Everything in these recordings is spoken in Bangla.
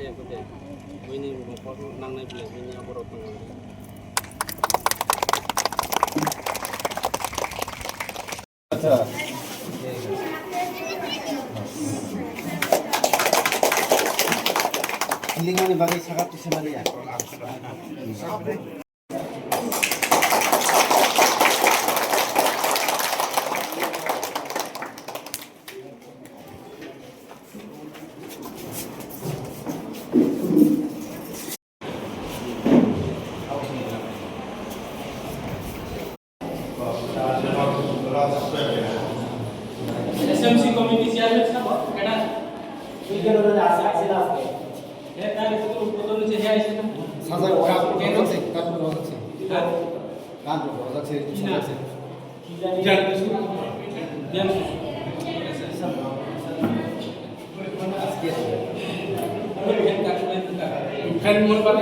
थायाखै बैनि न'खर नांनाय बिलाइ बैनि आबादाव थांनानै আচ্ছা Hilingan bagay sa kapit sa কেন আছে কাপ আছে কাপ আছে কি না আছে জানি কিছু জানি খান মোর বাবা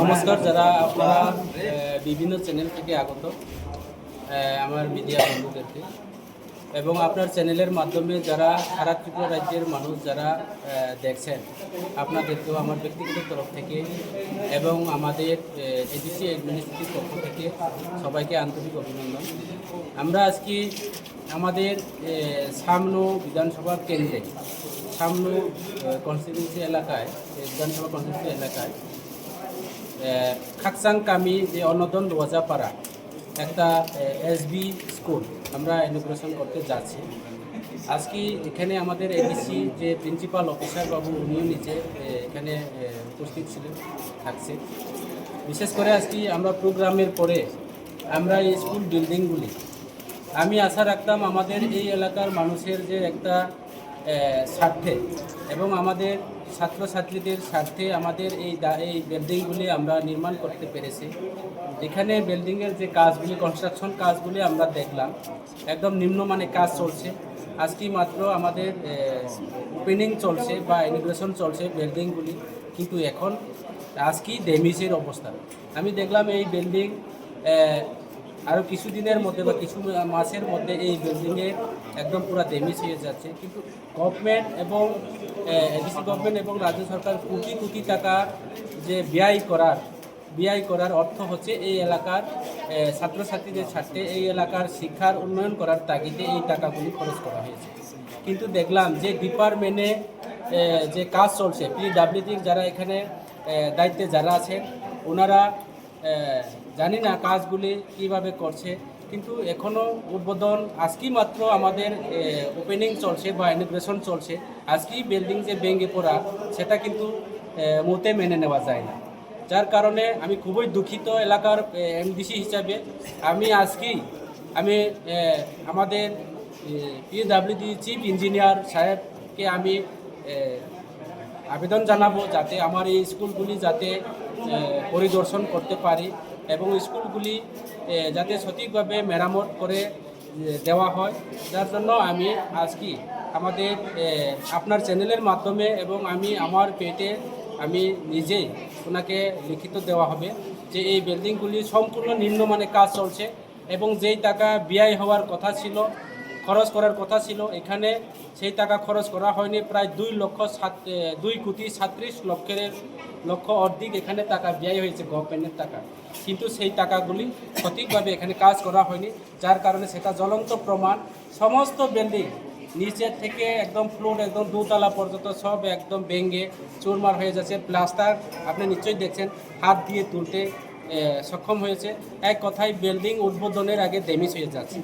নমস্কার, যারা আপনারা বিভিন্ন চ্যানেল থেকে আগত আমার মিডিয়া বন্ধুদেরকে এবং আপনার চ্যানেলের মাধ্যমে যারা সারা ত্রিপুরা রাজ্যের মানুষ যারা দেখছেন, আপনাদেরকেও আমার ব্যক্তিগত তরফ থেকে এবং আমাদের এডিসি অ্যাডমিনিস্ট্রেটিভ পক্ষ থেকে সবাইকে আন্তরিক অভিনন্দন। আমরা আজকে আমাদের সামনো বিধানসভা কেন্দ্রে সামনো কনস্টিটিউন্সি এলাকায় বিধানসভা কনস্টিটিউন্সি এলাকায় খাকসাং কামি যে অনদন রোজাপাড়া একটা এসবি স্কুল আমরা ইনোগ্রেশন করতে যাচ্ছি। আজকে এখানে আমাদের এডিসি যে প্রিন্সিপাল অফিসার বাবু, উনিও নিজে এখানে উপস্থিত ছিলেন, থাকছে। বিশেষ করে আজকে আমরা প্রোগ্রামের পরে আমরা এই স্কুল বিল্ডিংগুলি আমি আশা রাখতাম আমাদের এই এলাকার মানুষের যে একটা স্বার্থে। এবং আমাদের ছাত্রছাত্রীদের স্বার্থে আমাদের এই এই বিল্ডিংগুলি আমরা নির্মাণ করতে পেরেছি। এখানে বিল্ডিংয়ের যে কাজগুলি কনস্ট্রাকশন কাজগুলি আমরা দেখলাম, একদম নিম্নমানের কাজ চলছে। আজকে মাত্র আমাদের ওপেনিং চলছে বা ইনোগ্রেশন চলছে বিল্ডিংগুলি কিন্তু এখন আজকেই ড্যামেজের অবস্থা। আমি দেখলাম এই বিল্ডিং আরও কিছু দিনের মধ্যে বা কিছু মাসের মধ্যে এই বিল্ডিংয়ে একদম পুরো ড্যামেজ হয়ে যাচ্ছে। কিন্তু গভর্নমেন্ট এবং এডিসি গভর্নমেন্ট এবং রাজ্য সরকার কোটি কোটি টাকা যে ব্যয় করার ব্যয় করার অর্থ হচ্ছে এই এলাকার ছাত্রছাত্রীদের স্বার্থে এই এলাকার শিক্ষার উন্নয়ন করার তাগিদে এই টাকাগুলি খরচ করা হয়েছে। কিন্তু দেখলাম যে ডিপার্টমেন্টে যে কাজ চলছে পিডাব্লিউডির যারা এখানে দায়িত্বে যারা আছেন, ওনারা জানি না কাজগুলি কীভাবে করছে। কিন্তু এখনও উদ্বোধন আজকেই মাত্র আমাদের ওপেনিং চলছে বা ইনোগ্রেশন চলছে। আজকেই বিল্ডিং যে ভেঙে পড়া, সেটা কিন্তু মোতে মেনে নেওয়া যায় না। যার কারণে আমি খুবই দুঃখিত এলাকার এমডিসি হিসাবে। আমি আজকেই, আমি আমাদের পিডাব্লিউডি চিফ ইঞ্জিনিয়ার সাহেবকে আমি আবেদন জানাব যাতে আমার এই স্কুলগুলি যাতে পরিদর্শন করতে পারি এবং স্কুলগুলি যাতে সঠিকভাবে মেরামত করে দেওয়া হয়। যার জন্য আমি আজকে আমাদের আপনার চ্যানেলের মাধ্যমে এবং আমি আমার পেটে আমি নিজেই ওনাকে লিখিত দেওয়া হবে যে এই বিল্ডিংগুলি সম্পূর্ণ নিম্নমানের কাজ চলছে এবং যেই টাকা ব্যয় হওয়ার কথা ছিল খরচ করার কথা ছিল। এখানে সেই টাকা খরচ করা হয়নি। প্রায় দুই লক্ষ সাত দুই কোটি সাতত্রিশ লক্ষের লক্ষ অর্ধেক এখানে টাকা ব্যয় হয়েছে গভর্নমেন্টের টাকা। কিন্তু সেই টাকাগুলি সঠিকভাবে এখানে কাজ করা হয়নি। যার কারণে সেটা জ্বলন্ত প্রমাণ। সমস্ত বিল্ডিং নিচের থেকে একদম ফ্লোর একদম দুতলা পর্যন্ত সব একদম ভেঙে চুরমার হয়ে যাচ্ছে। প্লাস্টার আপনি নিশ্চয়ই দেখছেন, হাত দিয়ে তুলতে সক্ষম হয়েছে। এক কথায় বিল্ডিং উদ্বোধনের আগে ড্যামেজ হয়ে যাচ্ছে।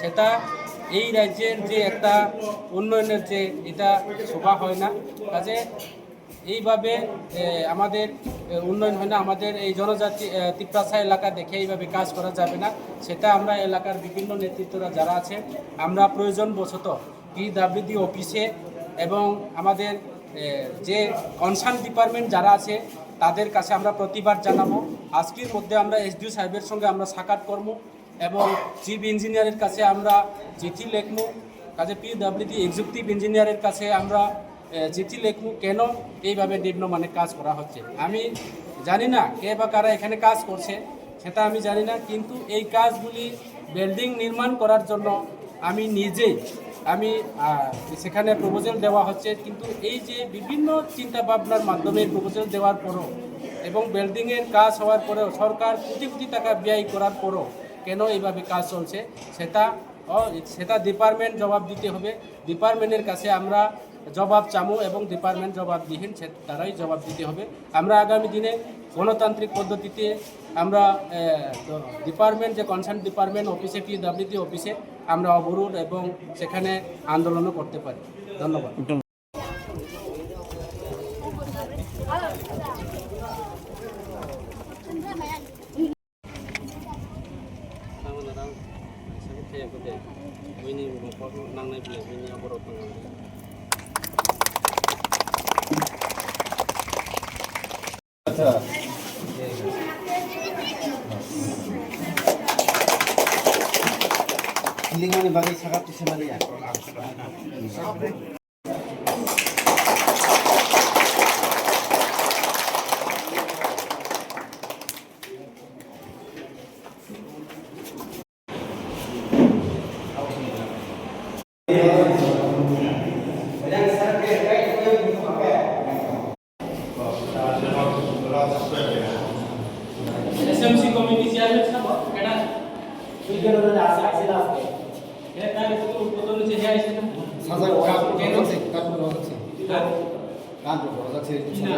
সেটা এই রাজ্যের যে একটা উন্নয়নের যে এটা শোভা হয় না, কাজে এইভাবে আমাদের উন্নয়ন হয় না, আমাদের এই জনজাতি তিপ্রাসা এলাকা দেখে এইভাবে কাজ করা যাবে না। সেটা আমরা এলাকার বিভিন্ন নেতৃত্বরা যারা আছে আমরা প্রয়োজন বশত পিডাব্লিউডি অফিসে এবং আমাদের যে কনসার্ন ডিপার্টমেন্ট যারা আছে, তাদের কাছে আমরা প্রতিবাদ জানাব। আজকের মধ্যে আমরা এসডিও সাহেবের সঙ্গে আমরা সাক্ষাৎ করব। এবং চিফ ইঞ্জিনিয়ারের কাছে আমরা চিঠি লিখব কাজে পিডাব্লিউডি এক্সিকিউটিভ ইঞ্জিনিয়ারের কাছে আমরা চিঠি লিখব কেন এইভাবে নিম্নমানের কাজ করা হচ্ছে। আমি জানি না কে বা কারা এখানে কাজ করছে, সেটা আমি জানি না, কিন্তু এই কাজগুলি বিল্ডিং নির্মাণ করার জন্য আমি নিজেই আমি সেখানে প্রপোজাল দেওয়া হচ্ছে, কিন্তু এই যে বিভিন্ন চিন্তা ভাবনার মাধ্যমে প্রপোজাল দেওয়ার পরও এবং বিল্ডিংয়ের কাজ হওয়ার পরেও সরকার কোটি কোটি টাকা ব্যয় করার পরও কেন এইভাবে কাজ চলছে, সেটা সেটা ডিপার্টমেন্ট জবাব দিতে হবে। ডিপার্টমেন্টের কাছে আমরা জবাব চামো এবং ডিপার্টমেন্ট জবাবদিহীন সে তারাই জবাব দিতে হবে। আমরা আগামী দিনে গণতান্ত্রিক পদ্ধতিতে আমরা ডিপার্টমেন্ট যে কনসার্ন ডিপার্টমেন্ট অফিসে পিডাব্লিউডি অফিসে আমরা অবরোধ এবং সেখানে আন্দোলনও করতে পারি। ধন্যবাদ। আচ্ছা Hilingan bagay sakap sa Maria. SMC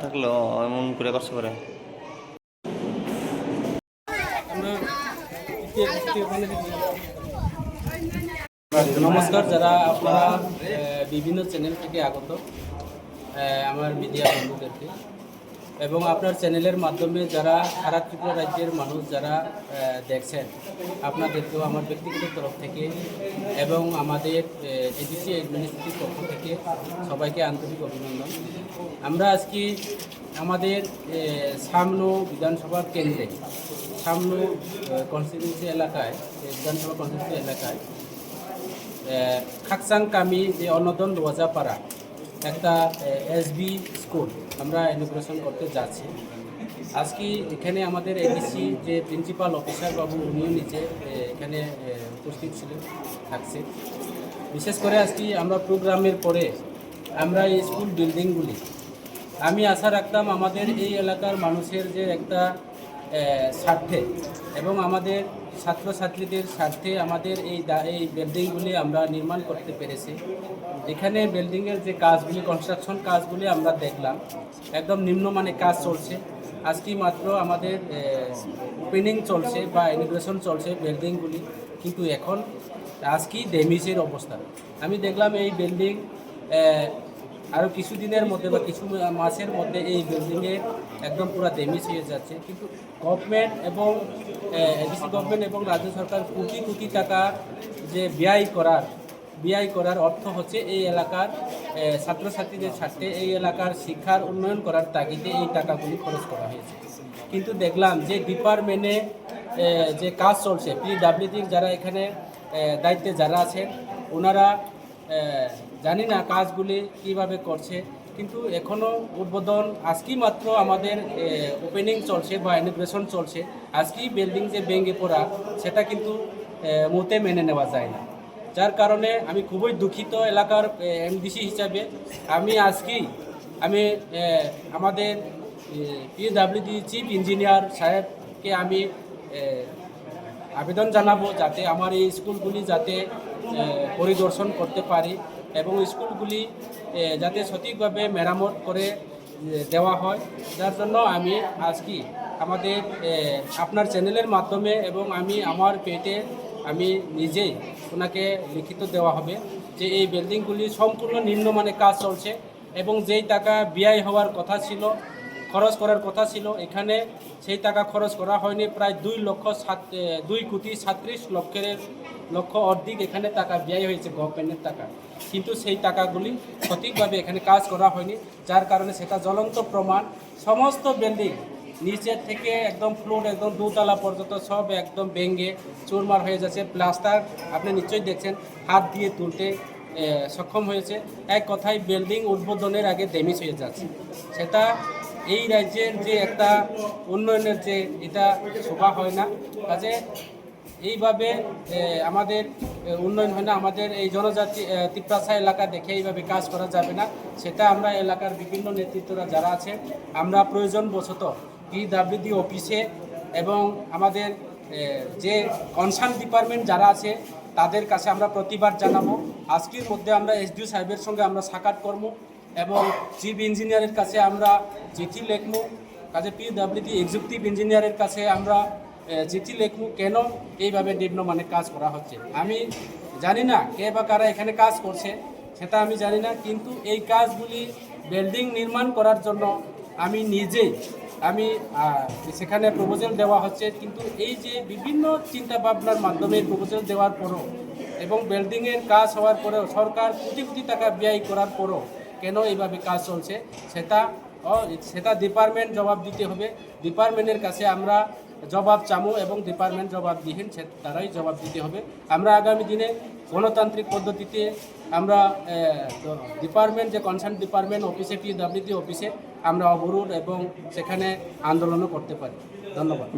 থাকল, এমন করে কষ্ট করে নমস্কার, যারা আপনারা বিভিন্ন চ্যানেল থেকে আগত আমার মিডিয়া বন্ধুদেরকে। এবং আপনার চ্যানেলের মাধ্যমে যারা সারা ত্রিপুরা রাজ্যের মানুষ যারা দেখছেন, আপনাদেরকেও আমার ব্যক্তিগত তরফ থেকে এবং আমাদের এডিসি অ্যাডমিনিস্ট্রেটিভ পক্ষ থেকে সবাইকে আন্তরিক অভিনন্দন। আমরা আজকে আমাদের সামনো বিধানসভার কেন্দ্রে, সামনো কনস্টিটিউন্সি এলাকায় বিধানসভা কনস্টিটিউন্সি এলাকায় খাকসাং কামি যে অনদন রোজাপাড়া একটা এসবি স্কুল আমরা ইনোগ্রেশন করতে যাচ্ছি। আজকে এখানে আমাদের এডিসি যে প্রিন্সিপাল অফিসার বাবু, উনিও নিজে এখানে উপস্থিত ছিলেন, থাকছে। বিশেষ করে আজকে আমরা প্রোগ্রামের পরে আমরা এই স্কুল বিল্ডিংগুলি আমি আশা রাখতাম আমাদের এই এলাকার মানুষের যে একটা স্বার্থে এবং আমাদের ছাত্রছাত্রীদের স্বার্থে আমাদের এই এই বিল্ডিংগুলি আমরা নির্মাণ করতে পেরেছি। এখানে বিল্ডিংয়ের যে কাজগুলি কনস্ট্রাকশন কাজগুলি আমরা দেখলাম, একদম নিম্নমানের কাজ চলছে। আজকে মাত্র আমাদের ওপেনিং চলছে বা ইনোগ্রেশন চলছে বিল্ডিংগুলি কিন্তু এখন আজকেই ড্যামেজের অবস্থা। আমি দেখলাম এই বিল্ডিং আরও কিছুদিনের মধ্যে বা কিছু মাসের মধ্যে এই বিল্ডিংয়ে একদম পুরো ড্যামেজ হয়ে যাচ্ছে। কিন্তু গভর্নমেন্ট এবং এডিসি গভর্নমেন্ট এবং রাজ্য সরকার কোটি কোটি টাকা যে ব্যয় করার ব্যয় করার অর্থ হচ্ছে এই এলাকার ছাত্রছাত্রীদের স্বার্থে এই এলাকার শিক্ষার উন্নয়ন করার তাগিদে এই টাকাগুলি খরচ করা হয়েছে। কিন্তু দেখলাম যে ডিপার্টমেন্টে যে কাজ চলছে পিডাব্লিউডির যারা এখানে দায়িত্বে যারা আছেন, ওনারা জানি না কাজগুলি কীভাবে করছে, কিন্তু এখনও উদ্বোধন আজকেই মাত্র আমাদের ওপেনিং চলছে বা ইনোগ্রেশন চলছে, আজকেই বিল্ডিং যে ভেঙে পড়া, সেটা কিন্তু মুহূর্তে মেনে নেওয়া যায় না। যার কারণে আমি খুবই দুঃখিত এলাকার এমডিসি হিসাবে। আমি আজকেই, আমি আমাদের পিডাব্লিউডি চিফ ইঞ্জিনিয়ার সাহেবকে আমি আবেদন জানাব যাতে আমার এই স্কুলগুলি যাতে পরিদর্শন করতে পারি এবং স্কুলগুলি যাতে সঠিকভাবে মেরামত করে দেওয়া হয়। যার জন্য আমি আজকে আমাদের আপনার চ্যানেলের মাধ্যমে এবং আমি আমার পেটে আমি নিজেই ওনাকে লিখিত দেওয়া হবে যে এই বিল্ডিংগুলি সম্পূর্ণ নিম্নমানের কাজ চলছে এবং যেই টাকা ব্যয় হওয়ার কথা ছিল, খরচ করার কথা ছিল, এখানে সেই টাকা খরচ করা হয়নি। প্রায় দুই লক্ষ সাত দুই কোটি সাতত্রিশ লক্ষের লক্ষ অর্ধেক এখানে টাকা ব্যয় হয়েছে গভর্নমেন্টের টাকা। কিন্তু সেই টাকাগুলি সঠিকভাবে এখানে কাজ করা হয়নি, যার কারণে সেটা জ্বলন্ত প্রমাণ। সমস্ত বিল্ডিং নিচের থেকে একদম ফ্লোর একদম দুতলা পর্যন্ত সব একদম ভেঙে চুরমার হয়ে যাচ্ছে। প্লাস্টার আপনি নিশ্চয়ই দেখছেন, হাত দিয়ে তুলতে সক্ষম হয়েছে। এক কথায় বিল্ডিং উদ্বোধনের আগে ড্যামেজ হয়ে যাচ্ছে। সেটা এই রাজ্যের যে একটা উন্নয়নের যে এটা শোভা হয় না। কাজে এইভাবে আমাদের উন্নয়ন হয় না, আমাদের এই জনজাতি তিপ্রাসা এলাকা দেখে এইভাবে কাজ করা যাবে না। সেটা আমরা এলাকার বিভিন্ন নেতৃত্বরা যারা আছে, আমরা প্রয়োজন বশত পিডাব্লিউডি অফিসে এবং আমাদের যে কনসার্ন ডিপার্টমেন্ট যারা আছে, তাদের কাছে আমরা প্রতিবাদ জানাব। আজকের মধ্যে আমরা এসডিও সাহেবের সঙ্গে আমরা সাক্ষাৎ করব এবং চিফ ইঞ্জিনিয়ারের কাছে আমরা চিঠি লিখব। কাজে পিডাব্লিউডি এক্সিকিউটিভ ইঞ্জিনিয়ারের কাছে আমরা চিঠি লিখব কেন এইভাবে নিম্নমানের কাজ করা হচ্ছে? আমি জানি না কে বা কারা এখানে কাজ করছে, সেটা আমি জানি না, কিন্তু এই কাজগুলি বিল্ডিং নির্মাণ করার জন্য আমি নিজেই আমি সেখানে প্রপোজাল দেওয়া হচ্ছে, কিন্তু এই যে বিভিন্ন চিন্তা ভাবনার মাধ্যমে প্রপোজাল দেওয়ার পরও এবং বিল্ডিংয়ের কাজ হওয়ার পরেও, সরকার কোটি কোটি টাকা ব্যয় করার পরও কেন এইভাবে কাজ চলছে, সেটা সেটা ডিপার্টমেন্ট জবাব দিতে হবে। ডিপার্টমেন্টের কাছে আমরা জবাব চামু এবং ডিপার্টমেন্ট জবাব দিহীন সে তারাই জবাব দিতে হবে। আমরা আগামী দিনে গণতান্ত্রিক পদ্ধতিতে আমরা ডিপার্টমেন্ট যে কনসার্ন ডিপার্টমেন্ট অফিসে পিডাব্লিউডি অফিসে আমরা অবরোধ এবং সেখানে আন্দোলনও করতে পারি। ধন্যবাদ।